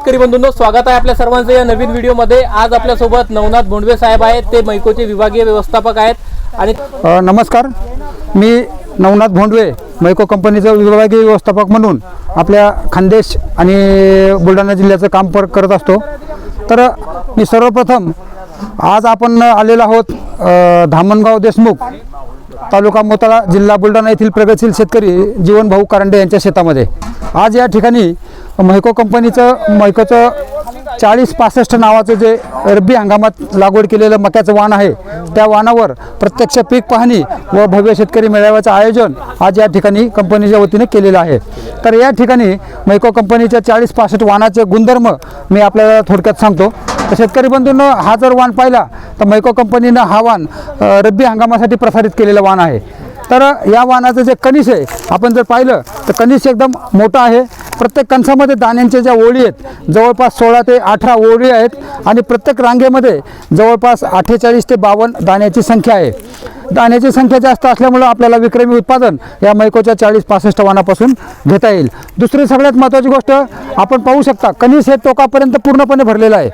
शेतकरी बंधूंनो स्वागत आहे आपल्या सर्वांचं या नवीन व्हिडिओमध्ये. आज आपल्यासोबत नवनाथ भोंडवे साहेब आहेत. ते मैकोचे विभागीय व्यवस्थापक आहेत. आणि नमस्कार. मी नवनाथ भोंडवे मैको कंपनीचं विभागीय व्यवस्थापक म्हणून आपल्या खानदेश आणि बुलढाणा जिल्ह्याचं काम पर करत असतो. तर मी सर्वप्रथम आज आपण आलेलो आहोत धामणगाव देशमुख तालुका मोताळा जिल्हा बुलढाणा येथील प्रगतशील शेतकरी जीवन भाऊ कारंडे यांच्या शेतामध्ये. आज या ठिकाणी मैको कंपनीचं मैकोचं चाळीस पासष्ट नावाचं जे रब्बी हंगामात लागवड केलेलं मक्याचं वाण आहे त्या वाणावर प्रत्यक्ष पीक पाहणी व भव्य शेतकरी मेळाव्याचं आयोजन आज या ठिकाणी कंपनीच्या वतीने केलेलं आहे. तर या ठिकाणी मैको कंपनीच्या चाळीस पासष्ट वाणाचे गुणधर्म मी आपल्याला थोडक्यात सांगतो. तर शेतकरी बंधूंनं हा जर वाण पाहिला तर मैको कंपनीनं हा वाण रब्बी हंगामासाठी प्रसारित केलेलं वाण आहे. तर या वाणाचं जे कणीस आहे आपण जर पाहिलं तर कणीस एकदम मोठं आहे. प्रत्येक कणसामध्ये दाण्यांच्या ज्या ओळी आहेत जवळपास सोळा ते अठरा ओळी आहेत आणि प्रत्येक रांगेमध्ये जवळपास अठ्ठेचाळीस ते बावन्न दाण्याची संख्या आहे. दाण्याची संख्या जास्त असल्यामुळं आपल्याला विक्रमी उत्पादन या मैकोच्या चाळीस पासष्ट वाणापासून घेता येईल. दुसरी सगळ्यात महत्त्वाची गोष्ट आपण पाहू शकता कनिष हे टोकापर्यंत पूर्णपणे भरलेलं आहे.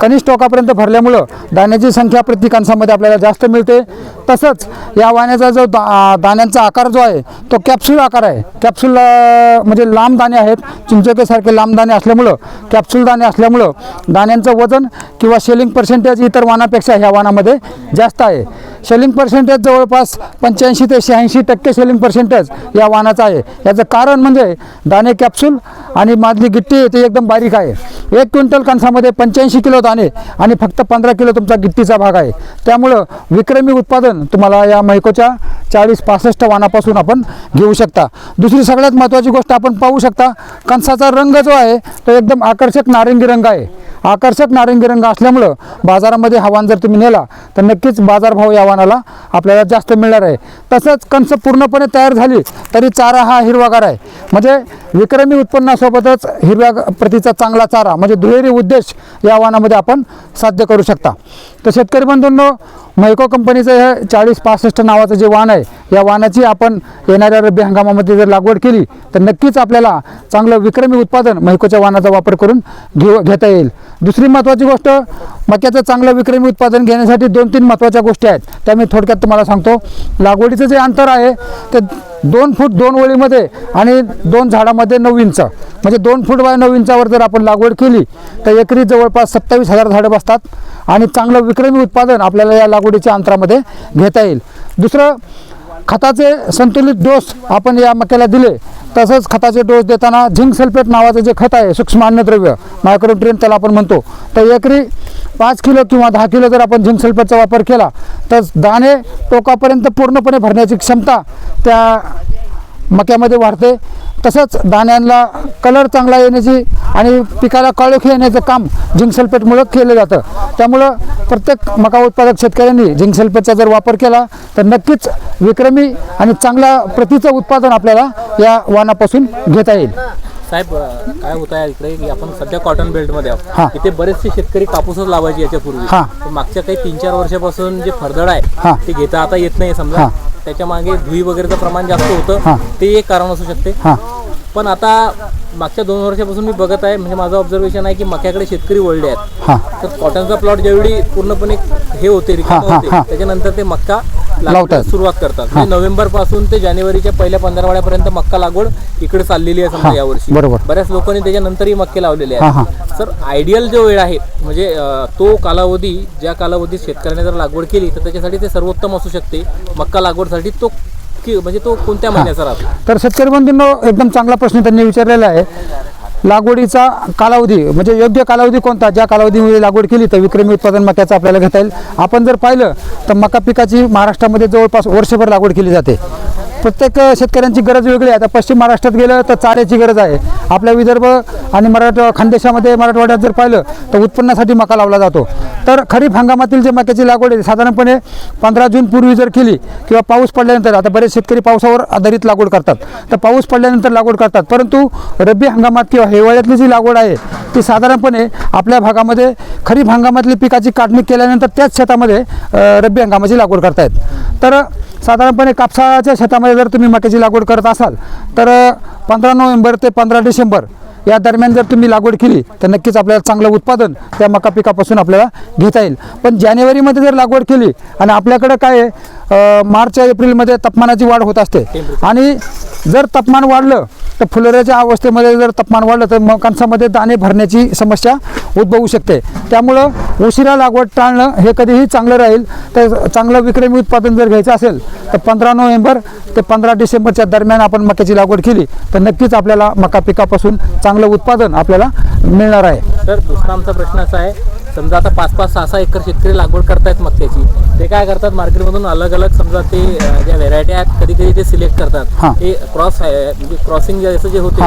कनिष टोकापर्यंत भरल्यामुळं दाण्याची संख्या प्रत्येकांसामध्ये आपल्याला जास्त मिळते. तसंच या वाण्याचा जो दा दाण्यांचा आकार जो आहे तो कॅप्सूल आकार आहे. कॅप्सूल म्हणजे लांब दाणे आहेत. चिंचोकेसारखे लांब दाणे असल्यामुळं कॅप्सूल दाणे असल्यामुळं दाण्यांचं वजन किंवा शेलिंग पर्सेंटेज इतर वाणापेक्षा ह्या वाणामध्ये जास्त आहे. शेलिंग पर्सेंटेज जवळपास पंच्याऐंशी ते शहाऐंशी टक्के सेलिंग पर्सेंटेज या वाहनाचं आहे. याचं कारण म्हणजे दाणे कॅप्सूल आणि मादली गिट्टी ती एकदम बारीक आहे. एक क्विंटल कणसामध्ये पंच्याऐंशी किलो दाणे आणि फक्त पंधरा किलो तुमचा गिट्टीचा भाग आहे. त्यामुळं विक्रमी उत्पादन तुम्हाला या मैकोच्या चाळीस पासष्ट वाणापासून आपण घेऊ शकता. दुसरी सगळ्यात महत्त्वाची गोष्ट आपण पाहू शकता कणसाचा रंग जो आहे तो एकदम आकर्षक नारंगी रंग आहे. आकर्षक नारंगी रंग असल्यामुळं बाजारामध्ये हवान जर तुम्ही नेला तर नक्कीच बाजारभाव या वाणाला आपल्याला जास्त मिळणार आहे. तसंच कणस पूर्णपणे तयार झाली तरी चारा हा हिरवागार आहे. म्हणजे विक्रमी उत्पन्नासोबतच हिरव्या ग- प्रतीचा चांगला चारा म्हणजे दुहेरी उद्देश या वाणामध्ये आपण साध्य करू शकता. तर शेतकरी बंधूंनो मैको कंपनीचं हे चाळीस पासष्ट नावाचं जे वाण आहे या वाणाची आपण येणाऱ्या रब्बी हंगामामध्ये जर लागवड केली तर नक्कीच आपल्याला चांगलं विक्रमी उत्पादन मैकोच्या वाणाचा वापर करून घेऊ घेता येईल. दुसरी महत्त्वाची गोष्ट मक्याचं चांगलं विक्रमी उत्पादन घेण्यासाठी दोन तीन महत्त्वाच्या गोष्टी आहेत. त्या मी थोडक्यात तुम्हाला सांगतो. लागवडीचं जे अंतर आहे ते दोन फूट दोन ओळीमध्ये आणि दोन झाडामध्ये नऊ इंच. म्हणजे दोन फूट बाय नऊ इंचावर जर आपण लागवड केली तर एकरी जवळपास सत्तावीस हजार झाडं बसतात आणि चांगलं विक्रमी उत्पादन आपल्याला या लागवडीच्या अंतरामध्ये घेता येईल. दुसरं खताचे संतुलित डोस आपण या मक्याला दिले तसंच खताचे डोस देताना झिंक सल्फेट नावाचं जे खत आहे सूक्ष्म अन्नद्रव्य मायक्रोट्रेन त्याला आपण म्हणतो. तर एकरी पाच किलो किंवा दहा किलो जर आपण झिंक सल्फेटचा वापर केला तर दाणे टोकापर्यंत पूर्णपणे भरण्याची क्षमता त्या मक्यामध्ये वाढते. तसंच दाण्यांना कलर चांगला येण्याची आणि पिकाला कळख येण्याचं काम झिंक सल्फेटमुळं केलं जातं. त्यामुळं प्रत्येक मका उत्पादक शेतकऱ्यांनी झिंक सल्फेटचा जर वापर केला तर नक्कीच विक्रमी आणि चांगल्या प्रतीचं उत्पादन आपल्याला या वाणापासून घेता येईल. साहेब काय होत आहे इकडे की आपण सध्या कॉटन बेल्टमध्ये. आहोत इथे बरेचसे शेतकरी कापूसच लावायचे याच्यापूर्वी. पण मागच्या काही तीन चार वर्षापासून जे फरदड. आहे ते घेता आता येत नाही समजा. त्याच्यामागे धुई वगैरेचं प्रमाण जास्त. होतं ते एक कारण असू शकते पण आता मागच्या दोन वर्षापासून मी बघत आहे म्हणजे माझं ऑब्झर्वेशन आहे की मक्याकडे शेतकरी वळले आहेत तर कॉटनचा प्लॉट ज्यावेळी पूर्णपणे हे होते. त्याच्यानंतर ते मक्का लावतात. सुरुवात करतात. म्हणजे नोव्हेंबरपासून ते जानेवारीच्या पहिल्या पंधरवाड्यापर्यंत मक्का लागवड इकडे चाललेली आहे समजा यावर्षी. बरोबर. बऱ्याच लोकांनी त्याच्यानंतरही मक्के लावलेले आहेत. सर आयडियल जो वेळ आहे म्हणजे तो कालावधी ज्या कालावधीत शेतकऱ्याने जर लागवड केली तर त्याच्यासाठी ते सर्वोत्तम असू शकते. मक्का लागवडसाठी तो म्हणजे तो कोणत्या महिन्याचा राहतो? तर शेतकरी बंधूंनो एकदम चांगला प्रश्न त्यांनी विचारलेला आहे. लागवडीचा कालावधी म्हणजे योग्य कालावधी कोणता? ज्या कालावधीमध्ये लागवड केली तर विक्रमी उत्पादन मक्याचं आपल्याला घेता येईल. आपण जर पाहिलं तर मका पिकाची महाराष्ट्रामध्ये जवळपास वर्षभर लागवड केली जाते. प्रत्येक शेतकऱ्यांची गरज वेगळी आहे. आता पश्चिम महाराष्ट्रात गेलं तर चाऱ्याची गरज आहे. आपल्या विदर्भ आणि मराठवा खानदेशामध्ये मराठवाड्यात जर पाहिलं तर उत्पन्नासाठी मका लावला जातो. तर खरीप हंगामातील जे मक्याची लागवड आहे साधारणपणे पंधरा जून पूर्वी जर केली किंवा पाऊस पडल्यानंतर आता बरेच शेतकरी पावसावर आधारित लागवड करतात. तर पाऊस पडल्यानंतर लागवड करतात. परंतु रब्बी हंगामात किंवा हिवाळ्यातली जी लागवड आहे ती साधारणपणे आपल्या भागामध्ये खरीप हंगामातली पिकाची काढणी केल्यानंतर त्याच शेतामध्ये रब्बी हंगामाची लागवड करतायत. तर साधारणपणे कापसाच्या शेतामध्ये जर तुम्ही मक्याची लागवड करत असाल तर पंधरा नोव्हेंबर ते पंधरा डिसेंबर या दरम्यान जर तुम्ही लागवड केली तर नक्कीच आपल्याला चांगलं उत्पादन त्या मका पिकापासून आपल्याला घेता येईल. पण जानेवारीमध्ये जर लागवड केली आणि आपल्याकडं काय आहे, मार्च एप्रिलमध्ये तापमानाची वाढ होत असते आणि जर तापमान वाढलं तर फुलोऱ्याच्या अवस्थेमध्ये जर तापमान वाढलं तर मकांसामध्ये दाणे भरण्याची समस्या उद्भवू शकते. त्यामुळं उशिरा लागवड टाळणं हे कधीही चांगलं राहील. तर चांगलं विक्रमी उत्पादन जर घ्यायचं असेल तर पंधरा नोव्हेंबर ते पंधरा डिसेंबरच्या दरम्यान आपण मक्याची लागवड केली तर नक्कीच आपल्याला मका पिकापासून चांगलं उत्पादन आपल्याला मिळणार आहे. तर दुसरा आमचा प्रश्न असा आहे समजा आता पाच पाच सहा सहा एकर शेतकरी लागवड करतायत मक्याची ते काय करतात? मार्केटमधून अलग अलग समजा ते ज्या व्हेरायटी आहेत कधी कधी ते सिलेक्ट. करतात. ते क्रॉस म्हणजे क्रॉसिंग जे होते.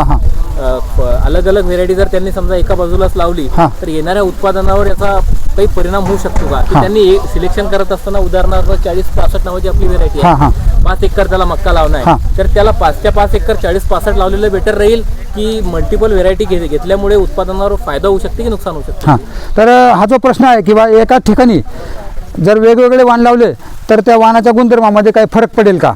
अलग अलग व्हेरायटी जर त्यांनी समजा एका बाजूलाच लावली हां. तर येणाऱ्या उत्पादनावर याचा काही परिणाम होऊ शकतो का? की त्यांनी सिलेक्शन करत असताना उदाहरणार्थ चाळीस पासष्ट नावाची आपली व्हेरायटी हां, हां. आहे पाच एकर त्याला मक्का लावणं हां. आहे तर त्याला पाचच्या पाच एकर चाळीस पासष्ट लावलेलं बेटर राहील की मल्टिपल व्हेरायटी घेतल्यामुळे उत्पादनावर फायदा होऊ शकते की नुकसान होऊ शकते? हां. तर हा जो प्रश्न आहे किंवा एका ठिकाणी जर वेगवेगळे वाण लावले तर त्या वाणाच्या गुणधर्मामध्ये काही फरक पडेल का?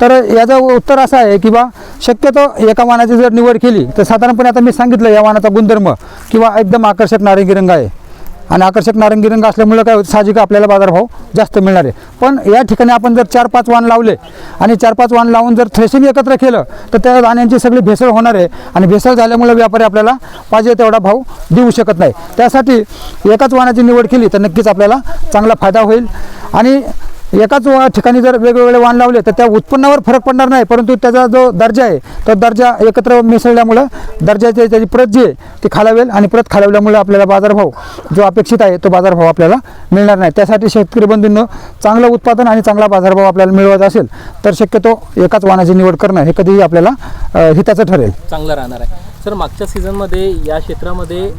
तर याचं उत्तर असं आहे की बा शक्यतो एका वानाची जर निवड केली तर साधारणपणे आता मी सांगितलं या वानाचा गुणधर्म किंवा एकदम आकर्षक नारंगी रंग आहे. आणि आकर्षक नारंगी रंग असल्यामुळं काय होतं साहजिक आपल्याला बाजारभाव जास्त मिळणार. आहे पण या ठिकाणी आपण जर चार पाच वाण लावले आणि चार पाच वाण लावून जर थ्रेशिंग एकत्र केलं तर त्या दाण्यांची सगळी भेसळ होणार आहे आणि भेसळ झाल्यामुळे व्यापारी आपल्याला पाहिजे तेवढा भाव देऊ शकत नाही. त्यासाठी एकाच वाणाची निवड केली तर नक्कीच आपल्याला चांगला फायदा होईल. आणि एकाच वा ठिकाणी जर वेगवेगळे वाण लावले तर त्या उत्पन्नावर फरक पडणार नाही. परंतु त्याचा जो दर्जा आहे तो दर्जा एकत्र मिसळल्यामुळं दर्जाची त्याची प्रत जी आहे ती खालावेल आणि प्रत खालावल्यामुळं आपल्याला बाजारभाव जो अपेक्षित आहे तो बाजारभाव आपल्याला मिळणार नाही. त्यासाठी शेतकरी बंधूंनो चांगलं उत्पादन आणि चांगला बाजारभाव आपल्याला मिळवायचा असेल तर शक्यतो एकाच वाणाची निवड करणं हे कधीही आपल्याला हिताचं ठरेल. चांगलं राहणार आहे. सर मागच्या सीझनमध्ये या क्षेत्रामध्ये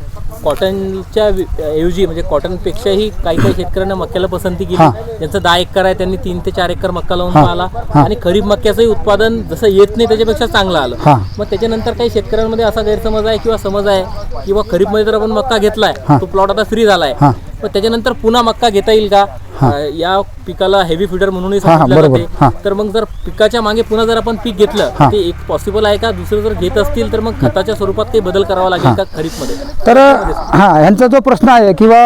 कॉटनच्या ऐवजी म्हणजे कॉटनपेक्षाही काही काही शेतकऱ्यांना मक्याला पसंती केली. ज्यांचं दहा एकर आहे त्यांनी तीन ते चार एकर मक्का लावून हां. आणि खरीप मक्याचंही उत्पादन जसं येत नाही त्याच्यापेक्षा चांगलं आलं हां. मग त्याच्यानंतर काही शेतकऱ्यांमध्ये असा गैरसमज आहे किंवा समज आहे किंवा खरीपमध्ये जर आपण मक्का घेतलाय. तो प्लॉट आता फ्री झालाय. मग त्याच्यानंतर पुन्हा मक्का घेता येईल का या पिकाला हेवी फिडर म्हणूनही बरोबर. जाते. तर मग जर पिकाच्या मागे पुन्हा जर आपण पीक घेतलं. ते एक पॉसिबल आहे का दुसरं जर घेत असतील तर मग खताच्या स्वरूपात काही बदल करावा लागेल का खरीपमध्ये तर हां यांचा जो प्रश्न आहे किंवा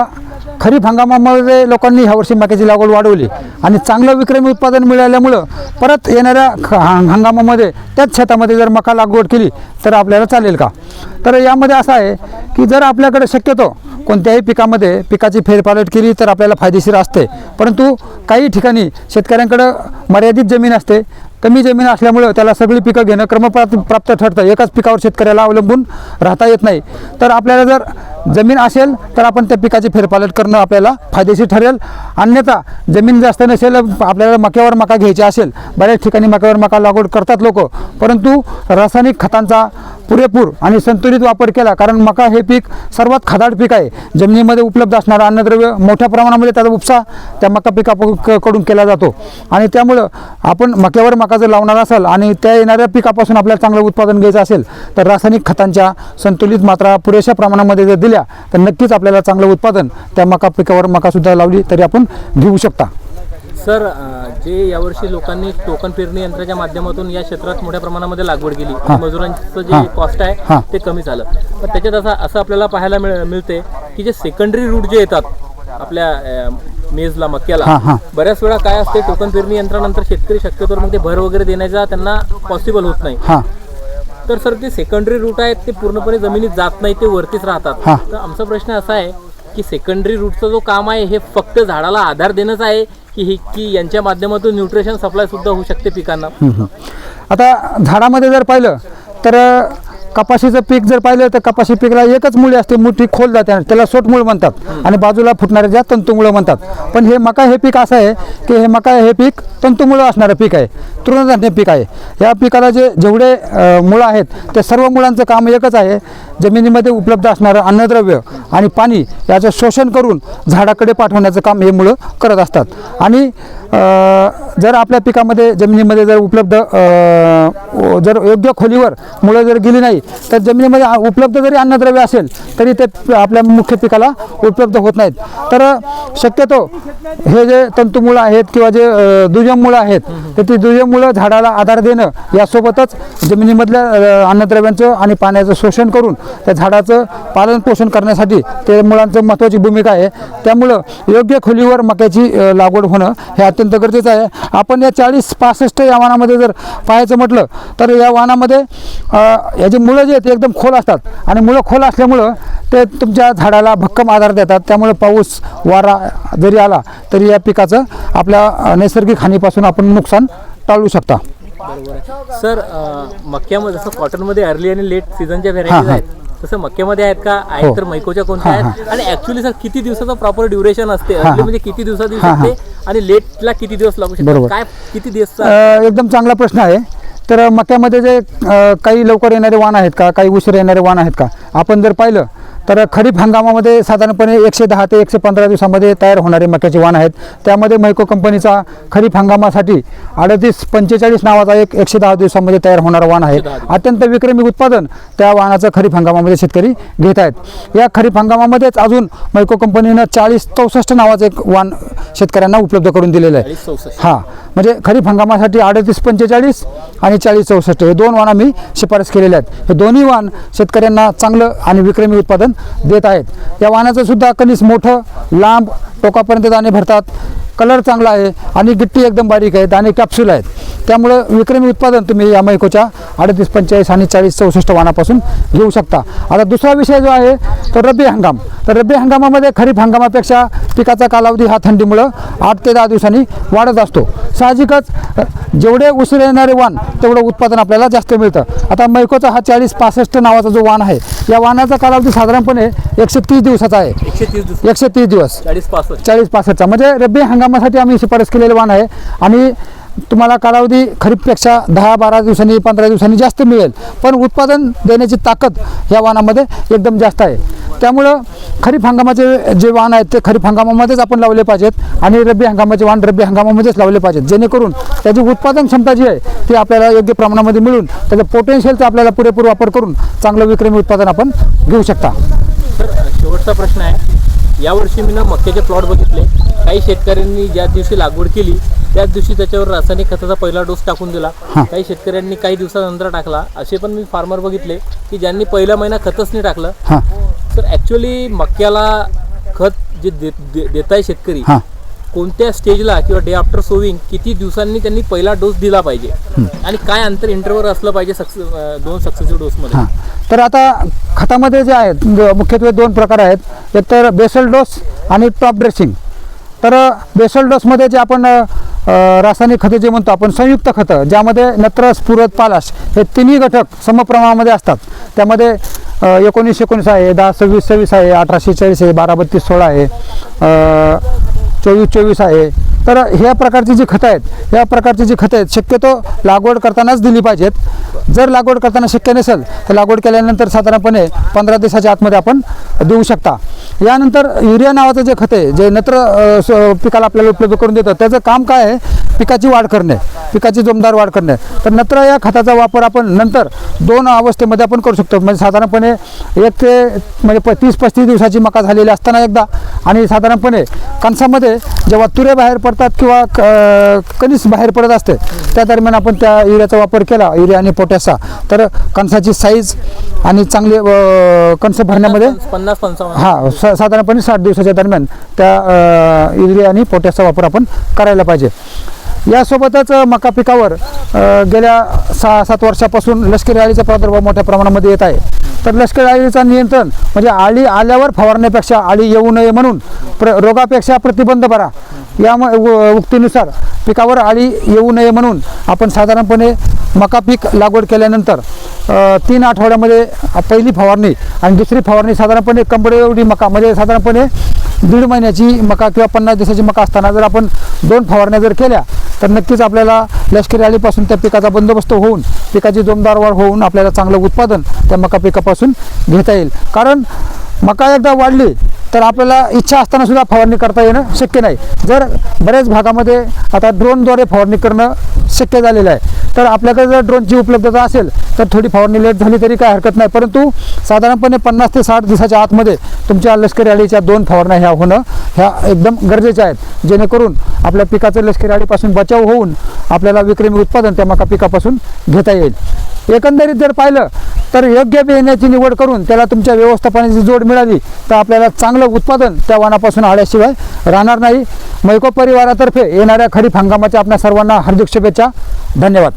खरीप हंगामामध्ये लोकांनी ह्या वर्षी मक्याची लागवड वाढवली आणि चांगलं विक्रमी उत्पादन मिळाल्यामुळं परत येणाऱ्या ख- हंगामामध्ये त्याच शेतामध्ये जर मका लागवड केली तर आपल्याला चालेल का? तर यामध्ये असं आहे की जर आपल्याकडे शक्यतो कोणत्याही पिकामध्ये पिकाची फेरपालट केली तर आपल्याला फायदेशीर असते. परंतु काही ठिकाणी शेतकऱ्यांकडं मर्यादित जमीन असते. कमी जमीन असल्यामुळं त्याला सगळी पिकं घेणं क्रमप्राप्त प्राप्त ठरतं. एकाच पिकावर शेतकऱ्याला अवलंबून राहता येत नाही. तर आपल्याला जर जमीन असेल तर आपण त्या पिकाची फेरपालट करणं आपल्याला फायदेशीर ठरेल. अन्यथा जमीन जास्त नसेल आपल्याला मक्यावर मका घ्यायची असेल बऱ्याच ठिकाणी मक्यावर मका लागवड करतात लोक. परंतु रासायनिक खतांचा पुरेपूर आणि संतुलित वापर केला कारण मका हे पीक सर्वात खदाड पीक आहे. जमिनीमध्ये उपलब्ध असणारा अन्नद्रव्य मोठ्या प्रमाणामध्ये त्याचा उपसा त्या मका पिकाकडून केला जातो. आणि त्यामुळं आपण मक्यावर मका जर लावणार असाल आणि त्या येणाऱ्या पिकापासून आपल्याला चांगलं उत्पादन घ्यायचं असेल तर रासायनिक खतांच्या संतुलित मात्रा पुरेशा प्रमाणामध्ये जर दिल्या तर नक्कीच आपल्याला चांगलं उत्पादन त्या मका पिकावर मकासुद्धा लावली तरी आपण घेऊ शकता सर जे यावर्षी लोकांनी टोकन पेरणी यंत्राच्या माध्यमातून या क्षेत्रात मोठ्या प्रमाणामध्ये लागवड केली मजुरांचं जे. कॉस्ट आहे. ते कमी झालं पण त्याच्यात असं असं आपल्याला पाहायला मिळ मिळते की जे सेकंडरी रूट जे येतात आपल्या मेजला मक्याला. बऱ्याच वेळा काय असते टोकन पेरणी यंत्रानंतर शेतकरी शक्यतो मग ते भर वगैरे देण्याचा त्यांना पॉसिबल होत नाही तर सर ते सेकंडरी रूट आहेत ते पूर्णपणे जमिनीत जात नाही ते वरतीच राहतात हां. तर आमचा प्रश्न असा आहे की सेकंडरी रूटचा जो काम आहे हे फक्त झाडाला आधार देणंच आहे की हे की यांच्या माध्यमातून न्यूट्रिशन सप्लाय सुद्धा होऊ शकते पिकांना. आता झाडामध्ये जर पाहिलं तर कपाशीचं पीक जर पाहिलं तर कपाशी पिकला एकच मुळी असते मोठी खोल जाते त्याला सोटमूळ म्हणतात. आणि बाजूला फुटणारे ज्या तंतुमुळं म्हणतात. पण हे मका हे पीक असं आहे की हे मका हे पीक तंतुमुळं असणारं पीक आहे. तृणधान्य पीक आहे. या पिकाला जे जेवढे मुळं आहेत ते सर्व मुळांचं काम एकच आहे. जमिनीमध्ये उपलब्ध असणारं अन्नद्रव्य आणि पाणी याचं शोषण करून झाडाकडे पाठवण्याचं काम हे मुळं करत असतात. आणि जर आपल्या पिकामध्ये जमिनीमध्ये जर उपलब्ध जर योग्य खोलीवर मुळं जर गेली नाही तर जमिनीमध्ये उपलब्ध जरी अन्नद्रव्य असेल तरी ते आपल्या मुख्य पिकाला उपलब्ध होत नाहीत. तर शक्यतो हे जे तंतुमुळं आहेत किंवा जे दुय्यम मुळं आहेत तर ती दुय्यम मुळं झाडाला आधार देणं यासोबतच जमिनीमधल्या अन्नद्रव्यांचं आणि पाण्याचं शोषण करून त्या झाडाचं पालन पोषण करण्यासाठी ते मुळांचं महत्त्वाची भूमिका आहे. त्यामुळं योग्य खोलीवर मक्याची लागवड होणं हे अत्यंत गरजेचं आहे. आपण या चाळीस पासष्ट या वाणामध्ये जर पाहायचं म्हटलं तर या वाणामध्ये अ, याची मुळं जी आहेत एकदम खोल असतात. आणि मुळं खोल असल्यामुळं ते तुमच्या झाडाला भक्कम आधार देतात. त्यामुळे पाऊस वारा जरी आला तरी या पिकाचं आपल्या नैसर्गिक हानीपासून आपण नुकसान टाळू शकता. सर मक्यामध्ये जसं कॉटनमध्ये अर्ली आणि लेट सीझनच्या व्हेरायटीज हां. आहेत तसं मक्यामध्ये आहेत का? आहेत हो. तर मैकोच्या कोणत्या आहेत? आणि ऍक्च्युली सर किती दिवसाचं प्रॉपर ड्युरेशन असते. म्हणजे किती दिवसात येऊ हां, शकते? आणि लेटला किती दिवस लागू बरोबर. काय किती दिवस एकदम चांगला प्रश्न आहे. तर मक्यामध्ये जे काही लवकर येणारे वाण आहेत का? काही उशीर येणारे वाण आहेत का? आपण जर पाहिलं तर खरीप हंगामामध्ये साधारणपणे एकशे दहा ते एकशे पंधरा दिवसामध्ये तयार होणारे मक्याचे वाण आहेत. त्यामध्ये मैको कंपनीचा खरीप हंगामासाठी अडतीस पंचेचाळीस नावाचा एक एकशे दहा दिवसामध्ये तयार होणारा वाण आहे. 110 दिवस. अत्यंत विक्रमी उत्पादन त्या वाहनाचं खरीप हंगामामध्ये शेतकरी घेत आहेत. या खरीप हंगामामध्येच अजून मैको कंपनीनं चाळीस चौसष्ट नावाचं एक वाण शेतकऱ्यांना उपलब्ध करून दिलेलं आहे. हां म्हणजे खरीप हंगामासाठी अडतीस पंचेचाळीस आणि चाळीस चौसष्ट हे दोन वाण आम्ही शिफारस केलेले आहेत. हे दोन्ही वाण शेतकऱ्यांना चांगलं आणि विक्रमी उत्पादन देत आहेत. या वाहनाचं सुद्धा मोठं लांब टोकापर्यंत दाणे भरतात. कलर चांगला आहे आणि गिट्टी एकदम बारीक आहे दाणे कॅप्सूल आहेत. त्यामुळं विक्रमी उत्पादन तुम्ही या मैकोच्या अडतीस पंचेचाळीस आणि चाळीस चौसष्ट वाहनापासून घेऊ शकता. आता दुसरा विषय जो आहे तो रब्बी हंगाम. तर रब्बी हंगामामध्ये खरीप हंगामापेक्षा पिकाचा कालावधी हा थंडीमुळं आठ ते दहा दिवसांनी वाढत असतो. साहजिकच जेवढे उशीर येणारे वाण तेवढं उत्पादन आपल्याला जास्त मिळतं. आता मैकोचा हा चाळीस पासष्ट नावाचा जो वाण आहे या वाणाचा कालावधी साधारणपणे एकशे तीस दिवसाचा आहे. एकशे तीस दिवस. एकशे तीस दिवस. चाळीस पासष्ट. चाळीस पासष्टचा. म्हणजे रब्बी हंगामासाठी आम्ही शिफारस केलेले वाण आहे. आणि तुम्हाला कालावधी खरीपपेक्षा दहा बारा दिवसांनी पंधरा दिवसांनी जास्त मिळेल. पण उत्पादन देण्याची ताकद या वाहनामध्ये एकदम जास्त आहे. त्यामुळं खरीप हंगामाचे जे वाहन आहेत ते खरीप हंगामामध्येच आपण लावले पाहिजेत आणि रब्बी हंगामाचे वाहन रब्बी हंगामामध्येच लावले पाहिजेत. जेणेकरून त्याची उत्पादन क्षमता जी आहे ती आपल्याला योग्य प्रमाणामध्ये मिळून त्याचं पोटेन्शियलचा आपल्याला पुरेपूर वापर करून चांगलं विक्रमी उत्पादन आपण घेऊ शकता. सर शेवटचा प्रश्न आहे. यावर्षी मी ना मक्याचे प्लॉट बघितले. काही शेतकऱ्यांनी ज्या दिवशी लागवड केली त्याच दिवशी त्याच्यावर रासायनिक खताचा पहिला डोस टाकून दिला. काही शेतकऱ्यांनी काही दिवसानंतर टाकला. असे पण मी फार्मर बघितले की ज्यांनी पहिला महिना खतच नाही टाकलं. तर ॲक्च्युली मक्याला खत जे देत आहे शेतकरी कोणत्या स्टेजला किंवा डे आफ्टर सोविंग किती दिवसांनी त्यांनी पहिला डोस दिला पाहिजे? आणि काय अंतर इंटरव्हर असलं पाहिजे सक्सेस दोन सक्सेसिव्ह डोसमध्ये तर आता खतामध्ये जे आहेत मुख्यत्वे दोन प्रकार आहेत. एक तर बेसल डोस आणि टॉप ड्रेसिंग तर बेसल डोसमध्ये जे आपण रासायनिक खतं जे म्हणतो आपण संयुक्त खतं ज्यामध्ये नत्र पुरत पालाश हे तिन्ही घटक समप्रमाणामध्ये असतात. त्यामध्ये एकोणीसशे एकोणीस एकोणीस आहे दहा सव्वीस सव्वीस आहे अठराशे चाळीस आहे बारा बत्तीस सोळा आहे. चोवीस चोवीस आहे. तर ह्या प्रकारची जी खतं आहेत या प्रकारची जी खतं आहेत शक्यतो लागवड करतानाच दिली पाहिजेत. जर लागवड करताना शक्य नसेल तर लागवड केल्यानंतर साधारणपणे पंधरा दिवसाच्या आतमध्ये आपण देऊ शकता. यानंतर युरिया नावाचं जे खत आहे जे नत्र स- पिकाला आपल्याला उपलब्ध करून देतं त्याचं काम काय आहे? पिकाची वाढ करणे. पिकाची जोमदार वाढ करणे. तर नत्र या खताचा वापर आपण नंतर दोन अवस्थेमध्ये आपण करू शकतो. म्हणजे साधारणपणे एक ते म्हणजे प तीस पस्तीस दिवसाची मका झालेली असताना एकदा आणि साधारणपणे कणसामध्ये जेव्हा तुरे बाहेर पडतात किंवा कणीस बाहेर पडत असते त्या दरम्यान आपण त्या युरियाचा वापर केला युरिया आणि पोटॅशचा तर कणसाची साईज आणि चांगले कणस भरण्यामध्ये पन्नास पंचावन्न. हा सा साधारणपणे साठ दिवसाच्या दरम्यान त्या युरिया आणि पोटॅशचा वापर आपण करायला पाहिजे. यासोबतच मका पिकावर गेल्या सहा सात वर्षापासून लष्करी अळीचा प्रादुर्भाव मोठ्या प्रमाणामध्ये येत आहे. तर लष्करी अळीचा नियंत्रण म्हणजे आळी आल्यावर फवारण्यापेक्षा आळी येऊ नये म्हणून प्र रोगापेक्षा प्रतिबंध बरा. या म- उक्तीनुसार पिकावर आळी येऊ नये म्हणून आपण साधारणपणे मका पीक लागवड केल्यानंतर तीन आठवड्यामध्ये पहिली फवारणी आणि दुसरी फवारणी साधारणपणे कंबडे एवढी मका म्हणजे साधारणपणे दीड महिन्याची मका किंवा पन्नास दिवसाची मका असताना जर आपण दोन फवारण्या जर केल्या तर नक्कीच आपल्याला लष्करी आळीपासून त्या पिकाचा बंदोबस्त होऊन पिकाची जोमदार वाढ होऊन आपल्याला चांगलं उत्पादन त्या मका पिकापासून घेता येईल. कारण मका एकदा वाढली तर आपल्याला इच्छा असताना सुद्धा फवारणी करता येणं शक्य नाही. जर बऱ्याच भागामध्ये आता ड्रोनद्वारे फवारणी करणं शक्य झालेलं आहे. तर आपल्याकडे जर ड्रोनची उपलब्धता असेल तर थोडी फवारणी लेट झाली तरी काय हरकत नाही. परंतु साधारणपणे पन्नास ते साठ दिवसाच्या आतमध्ये तुमच्या लष्करी अळीच्या दोन फवारण्या ह्या होणं ह्या एकदम गरजेच्या आहेत. जेणेकरून आपल्या पिकाचं लष्करी अळीपासून बचाव होऊन आपल्याला विक्रमी उत्पादन त्या मका पिकापासून घेता येईल. एकंदरीत जर पाहिलं तर योग्य बियाण्याची निवड करून त्याला तुमच्या व्यवस्थापनाची जोड मिळाली तर आपल्याला चांगलं उत्पादन त्या वाणापासून आल्याशिवाय राहणार नाही. मैको परिवारातर्फे येणाऱ्या खरीप हंगामाच्या आपल्या सर्वांना हार्दिक शुभेच्छा. धन्यवाद.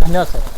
धन्यवाद सर